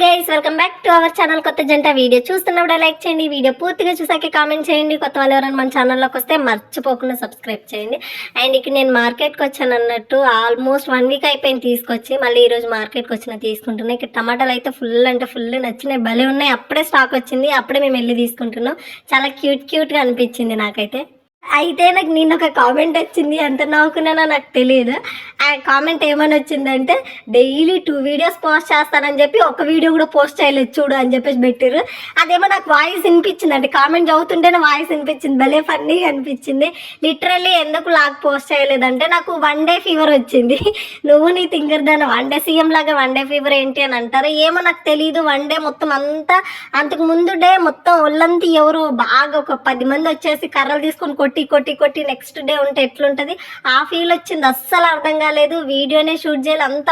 Guys welcome back to our channel కొత్త జంట video చూస్తున్నప్పుడు లైక్ చేయండి. వీడియో పూర్తిగా చూసాక కామెంట్ చేయండి. కొత్త వాళ్ళు ఎవరైనా మన ఛానల్లోకి వస్తే మర్చిపోకుండా సబ్స్క్రైబ్ చేయండి. అండ్ ఇక్కడ నేను మార్కెట్కి వచ్చాను అన్నట్టు ఆల్మోస్ట్ వన్ వీక్ అయిపోయింది తీసుకొచ్చి మళ్ళీ ఈరోజు మార్కెట్కి వచ్చిన తీసుకుంటున్నాను ఇక్కడ టమాటాలు అయితే ఫుల్ అంటే ఫుల్ నచ్చినాయి. భలే ఉన్నాయి. అప్పుడే స్టాక్ వచ్చింది. అప్పుడే మేము వెళ్ళి తీసుకుంటున్నాం. చాలా క్యూట్ క్యూట్గా అనిపించింది నాకైతే. అయితే నాకు నిన్న ఒక కామెంట్ వచ్చింది. ఎంత నవ్వుకున్నానో నాకు తెలియదు. ఆ కామెంట్ ఏమని వచ్చిందంటే డైలీ టూ వీడియోస్ పోస్ట్ చేస్తానని చెప్పి ఒక వీడియో కూడా పోస్ట్ చేయలేదు. చూడు అని చెప్పేసి పెట్టారు అదేమో నాకు వాయిస్ వినిపించింది అంటే కామెంట్ చదువుతుంటేనే వాయిస్ వినిపించింది. భలే ఫన్నీగా అనిపించింది. లిటరల్లీ ఎందుకు లాగ్ పోస్ట్ చేయలేదంటే నాకు వన్ డే ఫీవర్ వచ్చింది. నువ్వు నీ థింకర్ దాని వన్ డే సీఎం లాగా వన్ డే ఫీవర్ ఏంటి అని అంటారు. ఏమో నాకు తెలియదు వన్ డే మొత్తం అంతా అంతకు ముందు డే మొత్తం ఒళ్ళంతా ఎవరు బాగా ఒక పది మంది వచ్చేసి కర్రలు తీసుకొని కొట్టి కొట్టి కొట్టి నెక్స్ట్ డే ఉంటే ఎట్లుంటుంది? ఆ ఫీల్ వచ్చింది. అస్సలు అర్థం కాలేదు. వీడియోనే షూట్ చేయాలి. అంత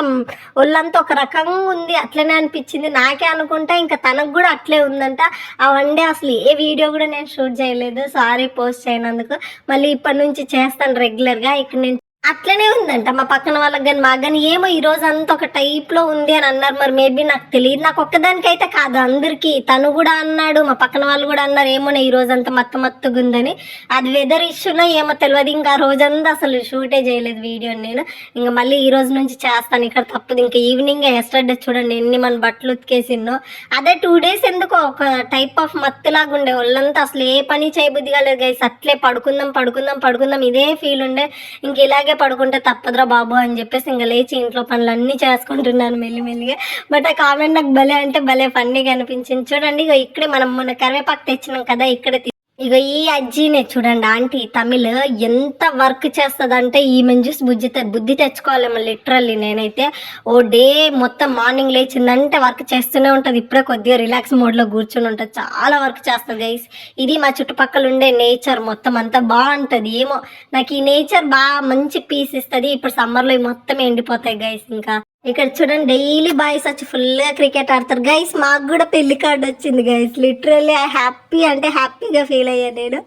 ఒళ్ళంతా ఒక రకంగా ఉంది. అట్లనే అనిపించింది. నాకే అనుకుంటా ఇంకా తనకు కూడా అట్లే ఉందంట. ఆ వన్ డే అసలు ఏ వీడియో కూడా నేను షూట్ చేయలేదు. సారీ పోస్ట్ చేయనందుకు. మళ్ళీ ఇప్పటి నుంచి చేస్తాను రెగ్యులర్గా ఇక్కడ నేను అట్లనే ఉందంట. మా పక్కన వాళ్ళకి కానీ మాకు కానీ ఏమో ఈ రోజు అంత ఒక టైప్లో ఉంది అని అన్నారు. మరి మేబీ నాకు తెలియదు. నాకు ఒక్కదానికైతే కాదు అందరికీ. తను కూడా అన్నాడు మా పక్కన వాళ్ళు కూడా అన్నారు ఏమో ఈ రోజు అంత మత్తు మత్తుగా ఉందని. అది వెదర్ ఇష్యూనో ఏమో తెలియదు ఇంకా ఆ రోజంతా అసలు షూటే చేయలేదు వీడియో నేను. ఇంకా మళ్ళీ ఈ రోజు నుంచి చేస్తాను. ఇక్కడ తప్పదు. ఇంకా ఈవినింగ్ ఎస్టర్డే చూడండి ఎన్ని మన బట్టలు ఉతికేసిన్నో అదే టూ డేస్ ఎందుకో ఒక టైప్ ఆఫ్ మత్తులాగా ఉండే. వాళ్ళంతా అసలు ఏ పని చేయబుద్ధి కాలేదు గైస్ అట్లే పడుకుందాం పడుకుందాం పడుకుందాం. ఇదే ఫీల్ ఉండే. ఇంక ఇలాగే పడుకుంటే తప్పదురా బాబు అని చెప్పేసి ఇంకా లేచి ఇంట్లో పనులన్నీ చేసుకుంటున్నాను మెల్లిమెల్లిగా. బట్ ఆ కామెంట్ నాకు భలే అంటే భలే ఫన్నీగా అనిపించింది. చూడండి ఇగో ఇక్కడే మనం మొన్న కరివేపాకు తెచ్చినాం కదా ఇక్కడ ఇక ఈ అజ్జీనే చూడండి ఆంటీ తమిళ్ ఎంత వర్క్ చేస్తుందంటే ఈమెను చూసి బుద్ధి బుద్ధి తెచ్చుకోవాలేమో లిటరల్లీ నేనైతే. ఓ డే మొత్తం మార్నింగ్ లేచిందంటే వర్క్ చేస్తూనే ఉంటుంది. ఇప్పుడే కొద్దిగా రిలాక్స్ మోడ్లో కూర్చొని ఉంటుంది. చాలా వర్క్ చేస్తుంది గైస్. ఇది మా చుట్టుపక్కల ఉండే నేచర్ మొత్తం అంతా బాగుంటుంది. ఏమో నాకు ఈ నేచర్ బాగా మంచి పీస్ ఇస్తుంది. ఇప్పుడు సమ్మర్లో మొత్తం ఎండిపోతాయి గైస్ ఇంకా. ఇక్కడ చూడండి డైలీ బాయ్స్ వచ్చి ఫుల్గా క్రికెట్ ఆడతారు. గైస్ మాకు కూడా పెళ్ళి కార్డు వచ్చింది గైస్ లిటరల్లీ హ్యాపీ అంటే హ్యాపీగా ఫీల్ అయ్యా నేను.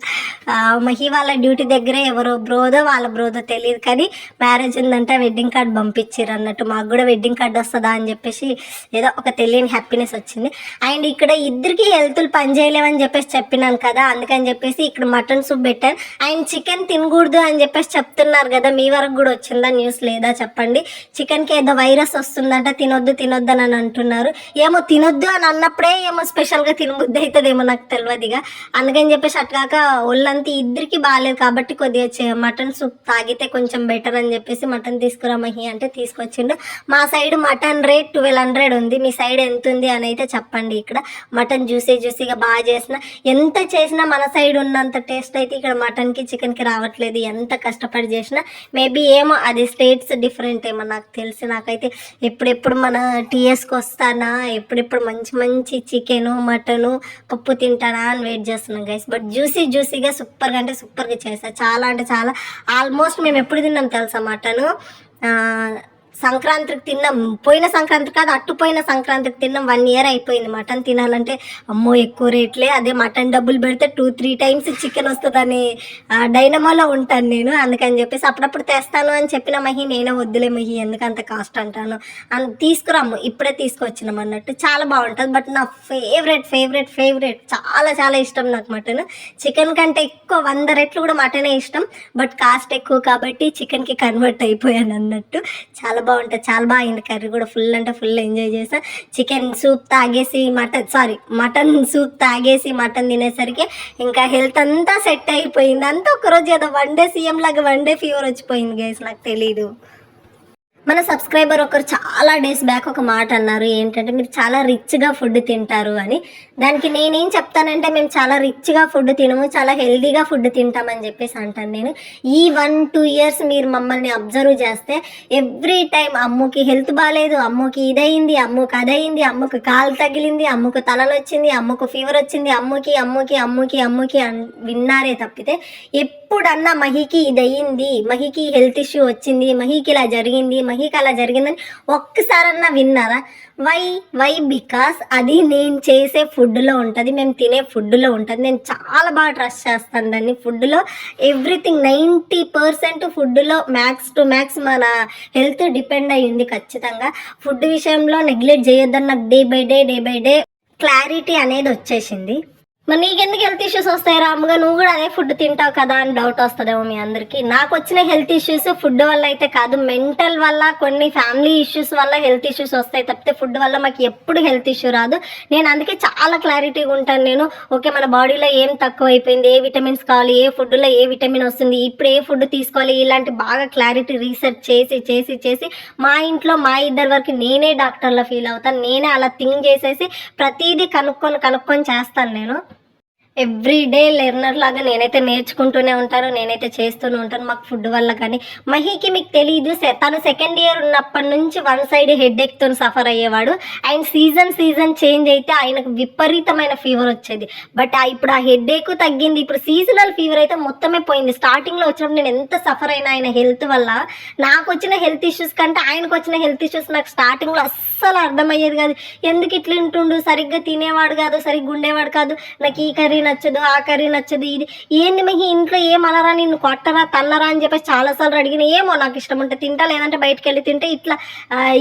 మహి వాళ్ళ డ్యూటీ దగ్గర ఎవరో బ్రోదో వాళ్ళ బ్రోదో తెలియదు కానీ మ్యారేజ్ ఉందంటే వెడ్డింగ్ కార్డ్ పంపించారు అన్నట్టు. మాకు కూడా వెడ్డింగ్ కార్డ్ వస్తుందా అని చెప్పేసి ఏదో ఒక తెలియని హ్యాపీనెస్ వచ్చింది. అండ్ ఇక్కడ ఇద్దరికి హెల్త్లు పని చెప్పేసి చెప్పినాను కదా అందుకని చెప్పేసి ఇక్కడ మటన్ సూప్ పెట్టాను. అండ్ చికెన్ తినకూడదు అని చెప్పేసి చెప్తున్నారు కదా మీ వరకు కూడా వచ్చిందా? న్యూస్ లేదా? చెప్పండి. చికెన్కి ఏదో వైరస్ వస్తుందంట తినొద్దు తినొద్దు అని అంటున్నారు. ఏమో తినొద్దు అని అన్నప్పుడే ఏమో స్పెషల్గా తినబుద్ధి అవుతుందేమో నాకు తెలియదుగా అందుకని చెప్పేసి అట్లాక ఒళ్ళంతా ఇద్దరికి బాగాలేదు కాబట్టి కొద్దిగా మటన్ సూప్ తాగితే కొంచెం బెటర్ అని చెప్పేసి మటన్ తీసుకురా మహి అంటే తీసుకొచ్చిండు. మా side mutton rate twelve hundred ఉంది. మీ సైడ్ ఎంత ఉంది అని అయితే చెప్పండి ఇక్కడ. మటన్ జ్యూసీ జ్యూసీగా బాగా చేసిన. ఎంత చేసినా మన సైడ్ ఉన్నంత టేస్ట్ అయితే ఇక్కడ మటన్కి చికెన్కి రావట్లేదు. ఎంత కష్టపడి చేసినా మేబీ ఏమో అది స్టేట్స్ డిఫరెంట్ ఏమో నాకు తెలిసి. నాకైతే ఎప్పుడెప్పుడు మన టీఎస్కి వస్తానా? ఎప్పుడెప్పుడు మంచి మంచి చికెను మటను పప్పు తింటానా అని వెయిట్ చేస్తున్నాం గైస్ బట్ జ్యూసీ జ్యూసీగా సూపర్గా అంటే సూపర్గా చేస్తా చాలా అంటే చాలా. ఆల్మోస్ట్ మేము ఎప్పుడు తిన్నాం తెలుసా మటను? సంక్రాంతికి తిన్నాం. పోయిన సంక్రాంతి కాదు అట్టుపోయిన సంక్రాంతికి తిన్నాం. వన్ ఇయర్ అయిపోయింది మటన్ తినాలంటే. అమ్మో ఎక్కువ రేట్లే. అదే మటన్ డబ్బులు పెడితే టూ త్రీ టైమ్స్ చికెన్ వస్తుందని డైనమోలో ఉంటాను నేను. అందుకని చెప్పేసి అప్పుడప్పుడు తెస్తాను అని చెప్పిన మహి నేనే వద్దులే మహి ఎందుకు అంత కాస్ట్ అంటాను. అని తీసుకురాము. ఇప్పుడే తీసుకొచ్చినాం అన్నట్టు. చాలా బాగుంటుంది. బట్ నా ఫేవరెట్ ఫేవరెట్ ఫేవరెట్ చాలా చాలా ఇష్టం నాకు మటన్. చికెన్ కంటే ఎక్కువ వంద రెట్లు కూడా మటనే ఇష్టం. బట్ కాస్ట్ ఎక్కువ కాబట్టి చికెన్కి కన్వర్ట్ అయిపోయాను అన్నట్టు. చాలా బాగుంటుంది. చాలా బాగా అయింది కర్రీ కూడా. ఫుల్ అంటే ఫుల్ ఎంజాయ్ చేసా. చికెన్ సూప్ తాగేసి మటన్ సారీ మటన్ సూప్ తాగేసి మటన్ తినేసరికి ఇంకా హెల్త్ అంతా సెట్ అయిపోయింది. అంతా ఒకరోజు ఏదో వన్ డే సీఎం లాగా వన్ డే ఫీవర్ వచ్చిపోయింది గైస్ నాకు తెలీదు. మన సబ్స్క్రైబర్ ఒకరు చాలా డేస్ బ్యాక్ ఒక మాట అన్నారు ఏంటంటే మీరు చాలా రిచ్గా ఫుడ్ తింటారు అని. దానికి నేనేం చెప్తానంటే మేము చాలా రిచ్గా ఫుడ్ తినము చాలా హెల్దీగా ఫుడ్ తింటామని చెప్పేసి అంటాను నేను. ఈ వన్ టూ ఇయర్స్ మీరు మమ్మల్ని అబ్జర్వ్ చేస్తే ఎవ్రీ టైం అమ్ముకి హెల్త్ బాగాలేదు అమ్ముకి ఇదయింది అమ్ముకి అదయింది అమ్మకు కాలు తగిలింది అమ్ముకు తలనొచ్చింది అమ్ముకు ఫీవర్ వచ్చింది అమ్ముకి అమ్ముకి అమ్ముకి అమ్ముకి అన్ విన్నారే తప్పితే ఎప్పుడన్నా మహికి ఇది అయ్యింది మహికి హెల్త్ ఇష్యూ వచ్చింది మహికి ఇలా జరిగింది మహికి అలా జరిగిందని ఒక్కసారన్నా విన్నారా? వై వై బికాస్ అది నేను చేసే ఫుడ్లో ఉంటుంది మేము తినే ఫుడ్లో ఉంటుంది. నేను చాలా బాగా ట్రస్ట్ చేస్తాను దాన్ని. ఫుడ్లో ఎవ్రీథింగ్ నైంటీ పర్సెంట్ ఫుడ్లో మ్యాక్స్ టు మ్యాక్స్ మన హెల్త్ డిపెండ్ అయ్యింది ఖచ్చితంగా. ఫుడ్ విషయంలో నెగ్లెక్ట్ చేయొద్దని నాకు day by day day by day clarity అనేది వచ్చేసింది. మరి నీకెందుకు హెల్త్ ఇష్యూస్ వస్తాయి రాముగా నువ్వు కూడా అదే ఫుడ్ తింటావు కదా అని డౌట్ వస్తుందేమో మీ అందరికి. నాకు వచ్చిన హెల్త్ ఇష్యూస్ ఫుడ్ వల్ల అయితే కాదు మెంటల్ వల్ల కొన్ని ఫ్యామిలీ ఇష్యూస్ వల్ల హెల్త్ ఇష్యూస్ వస్తాయి తప్పితే ఫుడ్ వల్ల మాకు ఎప్పుడు హెల్త్ ఇష్యూ రాదు. నేను అందుకే చాలా క్లారిటీగా ఉంటాను నేను. ఓకే మన బాడీలో ఏం తక్కువ అయిపోయింది ఏ విటమిన్స్ కావాలి ఏ ఫుడ్లో ఏ విటమిన్ వస్తుంది ఇప్పుడు ఏ ఫుడ్ తీసుకోవాలి ఇలాంటి బాగా క్లారిటీ రీసెర్చ్ చేసి చేసి చేసి మా ఇంట్లో మా ఇద్దరి వరకు నేనే డాక్టర్లో ఫీల్ అవుతాను. నేనే అలా థింక్ చేసేసి ప్రతిదీ కనుక్కొని కనుక్కొని చేస్తాను నేను. ఎవ్రీ డే లెర్నర్ లాగా నేనైతే నేర్చుకుంటూనే ఉంటాను నేనైతే చేస్తూనే ఉంటాను మాకు ఫుడ్ వల్ల కానీ. మహీకి మీకు తెలియదు సె- తను సెకండ్ ఇయర్ ఉన్నప్పటి నుంచి వన్ సైడ్ హెడ్ ఎక్తో సఫర్ అయ్యేవాడు. అండ్ సీజన్ సీజన్ చేంజ్ అయితే ఆయనకు విపరీతమైన ఫీవర్ వచ్చేది. బట్ ఆ ఇప్పుడు ఆ హెడ్ ఏక్ తగ్గింది ఇప్పుడు సీజనల్ ఫీవర్ అయితే మొత్తమే పోయింది. స్టార్టింగ్లో వచ్చినప్పుడు నేను ఎంత సఫర్ అయినా ఆయన హెల్త్ వల్ల నాకు వచ్చిన హెల్త్ ఇష్యూస్ కంటే ఆయనకు వచ్చిన హెల్త్ ఇష్యూస్ నాకు స్టార్టింగ్లో అస్సలు అర్థమయ్యేది కాదు. ఎందుకు ఇట్లా ఉంటుండు? సరిగ్గా తినేవాడు కాదు సరిగ్గా ఉండేవాడు కాదు. నాకు ఈ కర్రీ నచ్చదు ఆ కర్రీ నచ్చదు ఇది ఏంది మహి ఇంట్లో ఏం అనరా నిన్ను కొట్టరా తల్లరా అని చెప్పేసి చాలాసార్లు అడిగిన ఏమో నాకు ఇష్టం ఉంటే తింటా లేదంటే బయటకు వెళ్ళి తింటే ఇట్లా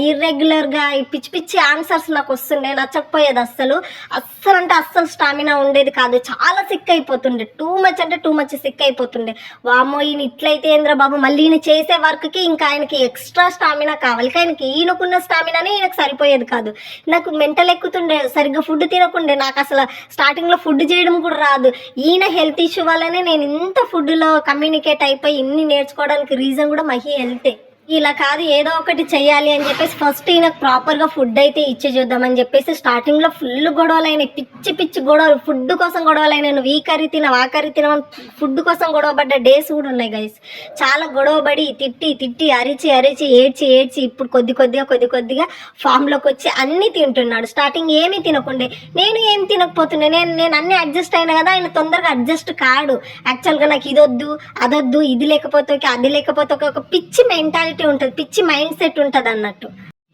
ఇర్రెగ్యులర్గా పిచ్చి పిచ్చి ఆన్సర్స్ నాకు వస్తుండే నచ్చకపోయేది అస్సలు. అస్సలు అంటే అస్సలు స్టామినా ఉండేది కాదు. చాలా సిక్ అయిపోతుండే. టూ మచ్ అంటే టూ మచ్ సిక్ అయిపోతుండే. వామో ఈయన ఇట్లయితే ఏంద్ర బాబు మళ్ళీ ఈయన చేసే వర్క్కి ఇంకా ఆయనకి ఎక్స్ట్రా స్టామినా కావాలి. ఆయనకి ఈయనకున్న స్టామినానే ఈయనకు సరిపోయేది కాదు. నాకు మెంటల్ ఎక్కుతుండే సరిగ్గా ఫుడ్ తినకుండే నాకు అసలు స్టార్టింగ్లో ఫుడ్ చేయడం కూడా రాదు. ఈయన హెల్త్ ఇష్యూ వల్లనే నేను ఇంత ఫుడ్లో కమ్యూనికేట్ అయిపోయి ఇన్ని నేర్చుకోవడానికి రీజన్ కూడా మహి హెల్తే. ఇలా కాదు ఏదో ఒకటి చేయాలి అని చెప్పేసి ఫస్ట్ ఈయనకు ప్రాపర్గా ఫుడ్ అయితే ఇచ్చి చూద్దామని చెప్పేసి స్టార్టింగ్లో ఫుల్ గొడవలు అయినాయి పిచ్చి పిచ్చి గొడవలు ఫుడ్ కోసం గొడవలైన నువ్వు ఈ కర్రీ తినవు ఆ కర్రీ తినవని ఫుడ్ కోసం గొడవపడ్డ డేస్ కూడా ఉన్నాయి గైస్ చాలా గొడవపడి తిట్టి తిట్టి అరిచి అరిచి ఏడ్చి ఏడ్చి ఇప్పుడు కొద్ది కొద్దిగా కొద్ది కొద్దిగా ఫామ్లోకి వచ్చి అన్నీ తింటున్నాడు. స్టార్టింగ్ ఏమీ తినకుండే. నేను ఏం తినకపోతుండే? నేను నేను అన్నీ అడ్జస్ట్ అయినా కదా ఆయన తొందరగా అడ్జస్ట్ కాడు. యాక్చువల్గా నాకు ఇదొద్దు అదొద్దు ఇది లేకపోతే అది లేకపోతే ఒక పిచ్చి మెంటాలిటీ ఉంటుంది పిచ్చి మైండ్ సెట్ ఉంటుంది అన్నట్టు.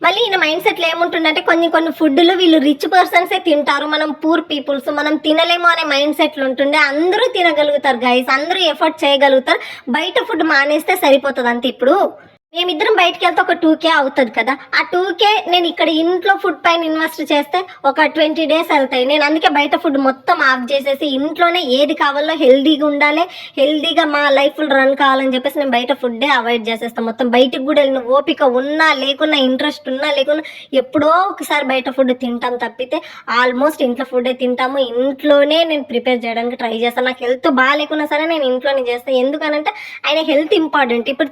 మళ్ళీ ఈయన మైండ్ సెట్లో ఏముంటుందంటే కొన్ని కొన్ని ఫుడ్లు వీళ్ళు రిచ్ పర్సన్సే తింటారు మనం పూర్ పీపుల్స్ మనం తినలేము అనే మైండ్ సెట్లు ఉంటుండే అందరూ తినగలుగుతారు గైస్ అందరూ ఎఫర్ట్ చేయగలుగుతారు బయట ఫుడ్ మానేస్తే సరిపోతుంది అంతే ఇప్పుడు. మేమిద్దరం బయటకు వెళ్తే ఒక టూ కే అవుతుంది కదా. ఆ టూ కే నేను ఇక్కడ ఇంట్లో ఫుడ్ పైన ఇన్వెస్ట్ చేస్తే ఒక ట్వంటీ డేస్ వెళ్తాయి. నేను అందుకే బయట ఫుడ్ మొత్తం ఆఫ్ చేసేసి ఇంట్లోనే ఏది కావాలో హెల్దీగా ఉండాలి హెల్దీగా మా లైఫ్ రన్ కావాలని చెప్పేసి నేను బయట ఫుడ్డే అవాయిడ్ చేసేస్తాను మొత్తం బయటకు కూడా వెళ్ళిన ఓపిక ఉన్నా లేకున్నా ఇంట్రెస్ట్ ఉన్నా లేకున్నా ఎప్పుడో ఒకసారి బయట ఫుడ్ తింటాం తప్పితే ఆల్మోస్ట్ ఇంట్లో ఫుడ్డే తింటాము. ఇంట్లోనే నేను ప్రిపేర్ చేయడానికి ట్రై చేస్తాను నాకు హెల్త్ బాగాలేకున్నా సరే నేను ఇంట్లోనే చేస్తాను ఎందుకనంటే ఆయన హెల్త్ ఇంపార్టెంట్ ఇప్పుడు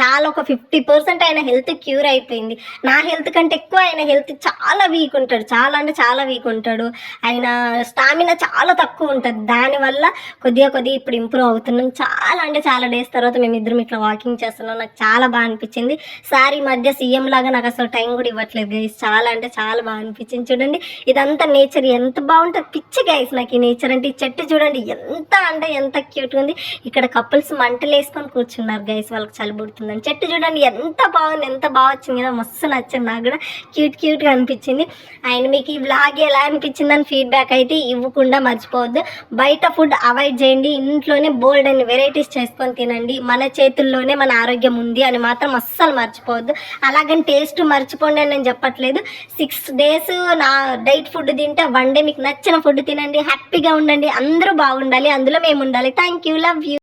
చాలా ఒక ఫిఫ్టీ పర్సెంట్ ఆయన హెల్త్ క్యూర్ అయిపోయింది. నా హెల్త్ కంటే ఎక్కువ ఆయన హెల్త్ చాలా వీక్ ఉంటాడు. చాలా అంటే చాలా వీక్ ఉంటాడు. ఆయన స్టామినా చాలా తక్కువ ఉంటుంది. దానివల్ల కొద్దిగా కొద్దిగా ఇప్పుడు ఇంప్రూవ్ అవుతున్నాం. చాలా అంటే చాలా డేస్ తర్వాత మేము ఇద్దరం ఇట్లా వాకింగ్ చేస్తున్నాం. నాకు చాలా బాగా అనిపించింది. సార్ ఈ మధ్య సీఎం లాగా నాకు అసలు టైం కూడా ఇవ్వట్లేదు గైస్ చాలా అంటే చాలా బాగా అనిపించింది. చూడండి ఇదంతా నేచర్ ఎంత బాగుంటుంది. పిచ్చి గైస్ నాకు ఈ నేచర్ అంటే. ఈ చెట్టు చూడండి ఎంత అంటే ఎంత క్యూట్ ఉంది. ఇక్కడ కపుల్స్ మంటలు వేసుకొని కూర్చున్నారు గైస్ వాళ్ళకి చలిబుడుతుందని చెట్టు చూడండి ఎంత బాగుంది ఎంత బాగా వచ్చింది కదా మస్తు నచ్చింది. నాకు కూడా క్యూట్ క్యూట్గా అనిపించింది. అండ్ మీకు ఈ బ్లాగ్ ఎలా అనిపించింది అని ఫీడ్బ్యాక్ అయితే ఇవ్వకుండా మర్చిపోవద్దు. బయట ఫుడ్ అవాయిడ్ చేయండి. ఇంట్లోనే బోల్డ్ అని వెరైటీస్ చేసుకొని తినండి. మన చేతుల్లోనే మన ఆరోగ్యం ఉంది అని మాత్రం అస్సలు మర్చిపోవద్దు. అలాగని టేస్ట్ మర్చిపోండి అని నేను చెప్పట్లేదు. సిక్స్ డేస్ నా డైట్ ఫుడ్ తింటే వన్ డే మీకు నచ్చిన ఫుడ్ తినండి. హ్యాపీగా ఉండండి. అందరూ బాగుండాలి. అందులో మేము ఉండాలి. Thank you love you